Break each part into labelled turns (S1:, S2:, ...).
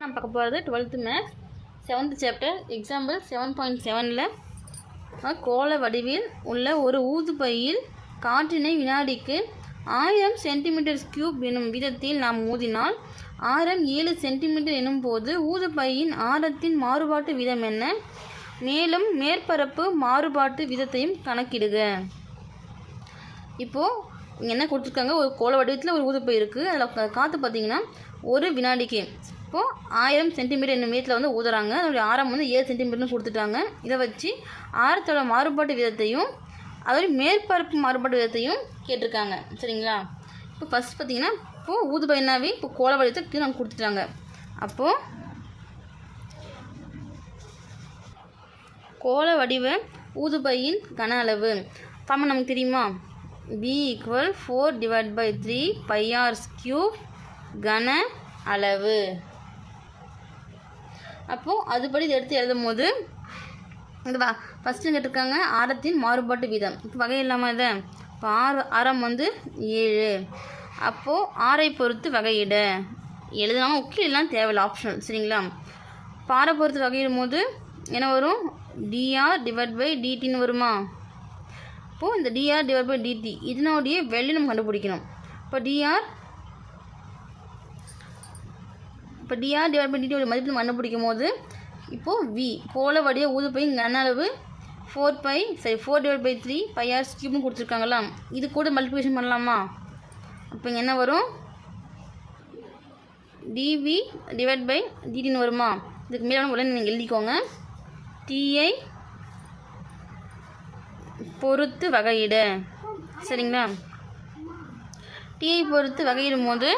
S1: நான் பார்க்க போகிறது twelfth maths seventh chapter example seven point செவனில் கோல வடிவில் உள்ள ஒரு ஊதுபையில் காற்றினை வினாடிக்கு ஆயிரம் சென்டிமீட்டர் கியூப் எனும் விதத்தில் நாம் ஊதினால் ஆரம் ஏழு சென்டிமீட்டர் எனும் போது ஊதுபையின் ஆரத்தின் மாறுபாட்டு விதம் என்ன? மேலும் மேற்பரப்பு மாறுபாட்டு விதத்தையும் கணக்கிடுக. இப்போது இங்கே என்ன கொடுத்துருக்காங்க? ஒரு கோல வடிவத்தில் ஒரு ஊதுப்பை இருக்குது அதில் காற்று பார்த்தீங்கன்னா ஒரு வினாடிக்கு. இப்போது ஆயிரம் சென்டிமீட்டர் என்னும் வீட்டில் வந்து ஊதுறாங்க. அதனுடைய ஆரம் வந்து ஏழு சென்டிமீட்டர்னு கொடுத்துட்டாங்க. இதை வச்சு ஆரத்தோட மாறுபாட்டு விதத்தையும் அதோடைய மேற்பரப்பு மாறுபாட்டு விதத்தையும் கேட்டிருக்காங்க. சரிங்களா? இப்போ ஃபஸ்ட் பார்த்தீங்கன்னா இப்போது ஊதுபை என்னாவே? இப்போ கோல வடிவத்தை நாங்கள் கொடுத்துட்டாங்க. அப்போது கோல வடிவ ஊதுபையின் கன அளவு. ஃபார்முலா நமக்கு தெரியுமா? P equal four divide by three pi r's cube கன அளவு. அப்போது அதுபடி இதை எடுத்து எழுதும் போது இதுவா வா ஃபஸ்ட்டு கேட்டிருக்காங்க ஆரத்தின் மாறுபாட்டு வீதம். இப்போ வகை இல்லாமல் இதை இப்போ ஆறு ஆரம் வந்து ஏழு. அப்போது ஆரை பொறுத்து வகையிட. எழுதலாம்? உக்கிலாம் தேவையில்லை ஆப்ஷனல் சரிங்களா? இப்போ ஆரை பொறுத்து வகையிடும் போது என்ன வரும்? டிஆர் டிவைட் பை டிடின்னு வருமா? இப்போது இந்த டிஆர் டிவைட் பை டிடி இதனுடைய வெளி நம்ம கண்டுபிடிக்கணும். இப்போ டிஆர் இப்போ டிஆர் டிவைட் பை டிடி மதிப்பு நம்ம கண்டுபிடிக்கும் போது இப்போது வி கோல வடிய ஊதுபை கன அளவு ஃபோர் பை சரி four divide by three pi r கியூப்னு கொடுத்துருக்காங்களா? இது கூட மல்டிப்ளிகேஷன் பண்ணலாமா? அப்போ இங்கே என்ன வரும்? டிவி டிவைட் பை டிடின்னு வருமா? இதுக்கு மேலே உடனே நீங்கள் எழுதிக்கோங்க. டிஐ பொறுத்து வகையிட. சரிங்களா? டீயை பொறுத்து வகையிடும் போது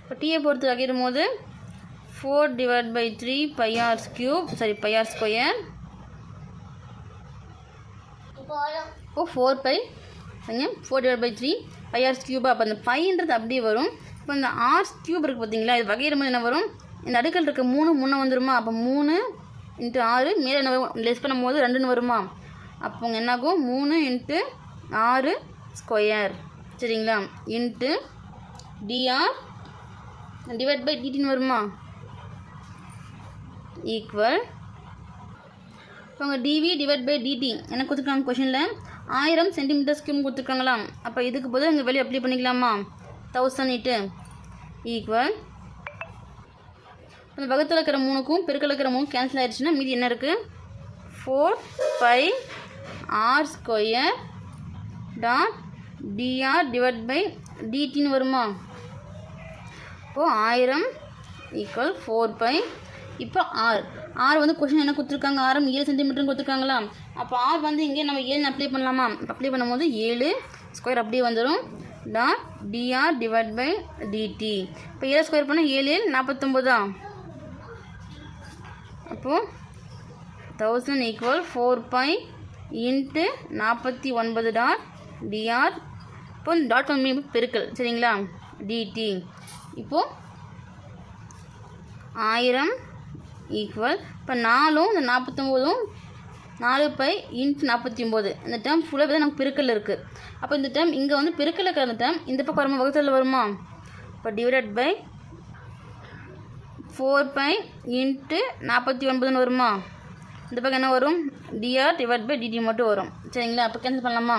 S1: இப்போ டீயை பொறுத்து வகையிடும் போது four divide by three pi r's cube sorry pi r square இப்போ ஃபோர் பை சரிங்க? Four divide by three pi r's Cuba அப்போ அந்த பைன்றது அப்படியே வரும். இப்போ இந்த ஆர்ஸ் கியூப் இருக்குது பார்த்தீங்களா இது வகையிடும் போது என்ன வரும்? இந்த அடுக்கல் இருக்க மூணு முன்னே வந்துருமா? அப்போ மூணு இன்ட்டு ஆறு மேலே என்ன வரும்? லெஸ் பண்ணும் போது ரெண்டுன்னு வருமா? அப்போ என்னாகும்? மூணு இன்ட்டு ஆறு ஸ்கொயர். சரிங்களா? Into d r divide by டிடின்னு வருமா? ஈக்குவல் இப்போ உங்கள் டிவி டிவைட் பை டிடி என்ன கொடுத்துருக்காங்க கொஷனில் ஆயிரம் சென்டிமீட்டர் ஸ்கியூம் கொடுத்துருக்காங்களா? அப்போ இதுக்கு போது இங்கே வெளியே அப்ளை பண்ணிக்கலாமா? தௌசண்ட் இட்டு ஈக்குவல் அந்த வகுத்தில் இருக்கிற மூணுக்கும் பெருக்கில் இருக்கிற மூணு கேன்சல் ஆயிடுச்சுன்னா மீதி என்ன இருக்குது four five r square dot d r divide by டிடின்னு வருமா? இப்போது ஆயிரம் ஈக்குவல் ஃபோர் பை இப்போ ஆர் ஆர் வந்து கொஷின் என்ன கொடுத்துருக்காங்க? ஆரம் ஏழு சென்டிமீட்டர்னு கொடுத்துருக்காங்களா? அப்போ ஆர் வந்து இங்கே நம்ம ஏழு அப்ளை பண்ணலாமா? அப்ளை பண்ணும்போது ஏழு ஸ்கொயர் அப்படியே வந்துடும் dot d r divide by d t இப்போ ஏழு ஸ்கொயர் பண்ணால் ஏழு ஏழு நாற்பத்தொம்போதா? அப்போது thousand equal four pi into நாற்பத்தி ஒன்பது டாட் டிஆர் இப்போ இந்த டாட் ஒன் பெருக்கல் சரிங்களா? டிடி இப்போது ஆயிரம் ஈக்குவல் இப்போ நாலும் இந்த நாற்பத்தொம்போதும் நாலு பை இன்ட்டு நாற்பத்தி ஒம்பது இந்த டேர்ம் ஃபுல்லாக தான் நமக்கு பெருக்கல் இருக்குது அப்போ இந்த டேர்ம் இங்கே வந்து பெருக்கல் இருக்கிற அந்த டேர்ம் இந்த பக்கம் வருமா? வகுத்தலில் வருமா? இப்போ divided by four pi into நாற்பத்தி ஒன்பதுன்னு வருமா? இந்த பக்கம் என்ன வரும்? டிஆர் டிவைட் பை டிடி மட்டும் வரும். சரிங்களா? அப்போ கேன்சல் பண்ணலாமா?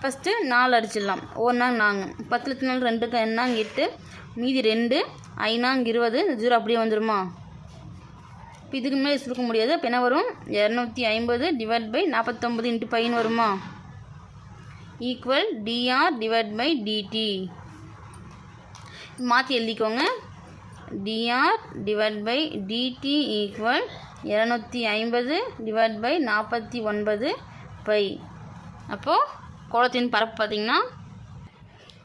S1: ஃபஸ்ட்டு நாலு அடிச்சிடலாம். ஒன்றாங்க நாங்கள் பத்து லட்சம் நாள் ரெண்டுக்கு என்னாங்க எட்டு? மீதி ரெண்டு. ஐநாங்க இருபது. ஜீரோ அப்படியே வந்துருமா? இப்போ இதுக்கு மேலே சுருக்க முடியாது. அப்போ என்ன வரும்? இரநூத்தி ஐம்பது டிவைட் பை நாற்பத்தொம்பது இன்ட்டு பையன் வருமா? Equal d r divide by d t மாற்றி எழுதிக்கோங்க. D r divide by d t equal இரநூத்தி ஐம்பது டிவைட் பை நாற்பத்தி ஒன்பது பை. அப்போது கோலத்தின் பரப்பு பார்த்திங்கன்னா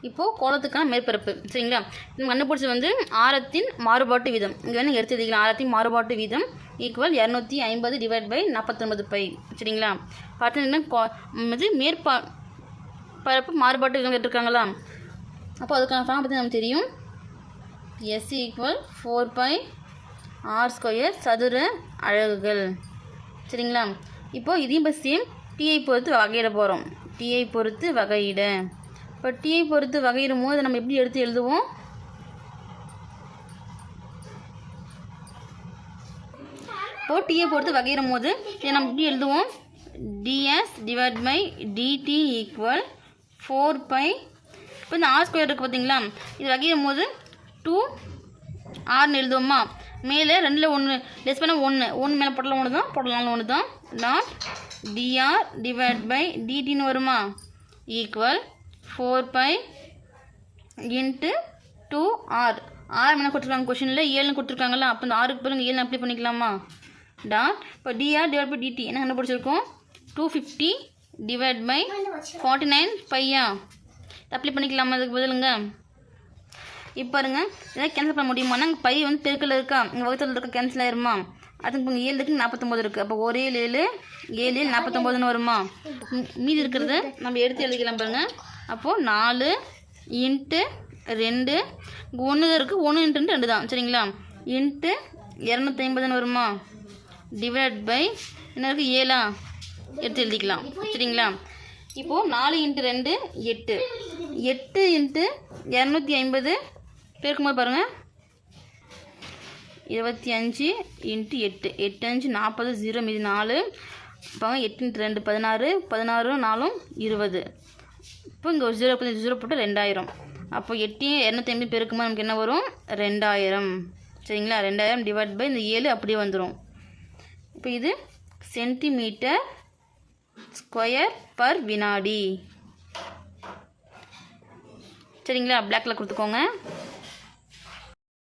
S1: இப்போது கோலத்துக்கான மேற்பரப்பு. சரிங்களா? நம்ம கண்டுபிடிச்சது வந்து ஆரத்தின் மாறுபாட்டு வீதம். இங்கே வந்து எடுத்து எழுதிக்கலாம். ஆரத்தின் மாறுபாட்டு வீதம் ஈக்குவல் இரநூத்தி ஐம்பது டிவைட் பை நாற்பத்தொன்பது பை. சரிங்களா? பார்த்தீங்கன்னா கோ இது மேற்பா பரப்பு மாறுபாட்டு வீதம் கேட்டிருக்காங்களா? அப்போ அதுக்கான ஃபார்ம் பற்றி நமக்கு தெரியும். S equal four pi r square சதுர அழகுகள். சரிங்களா? இப்போது இதையும் இப்போ சேம் டீயை பொறுத்து வகையிட போகிறோம் டீயை பொறுத்து வகையிட. இப்போ டீயை பொறுத்து வகையிடும் போது நம்ம எப்படி எடுத்து எழுதுவோம்? இப்போ டீயை பொறுத்து வகையிடும் போது இதை நம்ம எப்படி எழுதுவோம்? D s divide by d t equal four pi இப்போ இந்த ஆர் ஸ்கொயர் இருக்குது பார்த்தீங்களா இது வகையிடும் போது டூ ஆர்னு எழுதுவோமா? மேலே ரெண்டில் ஒன்று லெஸ் பண்ண ஒன்று ஒன்று மேலே போடலாம் ஒன்று தான் போடலாம் ஒன்று தான் dot d r divide by டிடின்னு வருமா? Equal four pi into two r r என்ன கொடுத்துருக்காங்க கொஷினில் ஏழுன்னு கொடுத்துருக்காங்களா அப்போ இந்த ஆறுக்கு பிறகு ஏழு அப்ளை பண்ணிக்கலாமா? டாட் இப்போ டிஆர் டிவைட் பை டிடி என்ன கண்டுபிடிச்சிருக்கோம்? Two fifty divide by forty nine Bhaiya apply பண்ணிக்கலாமா? அதுக்கு பதிலுங்க. இப்போ இருங்க இதை கேன்சல் பண்ண முடியுமானா இங்கே பை வந்து பெருக்கில் இருக்கா? இங்கே வகுத்தில் இருக்க கேன்சல் ஆயிருமா? அதுக்கு இப்போ ஏழு இருக்கு நாற்பத்தொம்போது இருக்குது அப்போ ஒரே ஏழு ஏழு ஏழு ஏழு நாற்பத்தொம்போதுன்னு வருமா? மீதி இருக்கிறத நம்ம எடுத்து எழுதிக்கலாம் பாருங்கள் அப்போது நாலு இன்ட்டு ரெண்டு ஒன்று தான் இருக்குது ஒன்று இன்ட்டு ரெண்டு தான். சரிங்களா? இன்ட்டு இரநூத்தி ஐம்பதுன்னு வருமா? டிவைட் பை என்ன இருக்குது ஏழா? எடுத்து எழுதிக்கலாம். சரிங்களா? இப்போது நாலு இன்ட்டு ரெண்டு எட்டு. எட்டு இன்ட்டு இரநூத்தி ஐம்பது பெருக்கும்போது பாருங்கள் இருபத்தி அஞ்சு இன்ட்டு எட்டு. எட்டு அஞ்சு நாற்பது ஜீரோ மீதி நாலு. இப்போ எட்டு ரெண்டு பதினாறு. பதினாறு நாலும் இருபது. இப்போ இங்கே ஒரு ஜீரோ பதினஞ்சு ஜீரோ போட்டு ரெண்டாயிரம். அப்போ எட்டையும் இரநூத்தி ஐம்பது பெருக்குமா நமக்கு என்ன வரும்? ரெண்டாயிரம். சரிங்களா? ரெண்டாயிரம் டிவைட் பை இந்த ஏழு அப்படியே வந்துடும் இப்போ இது சென்டிமீட்டர் ஸ்கொயர் பர் வினாடி. சரிங்களா? பிளாக்ல கொடுத்துக்கோங்க.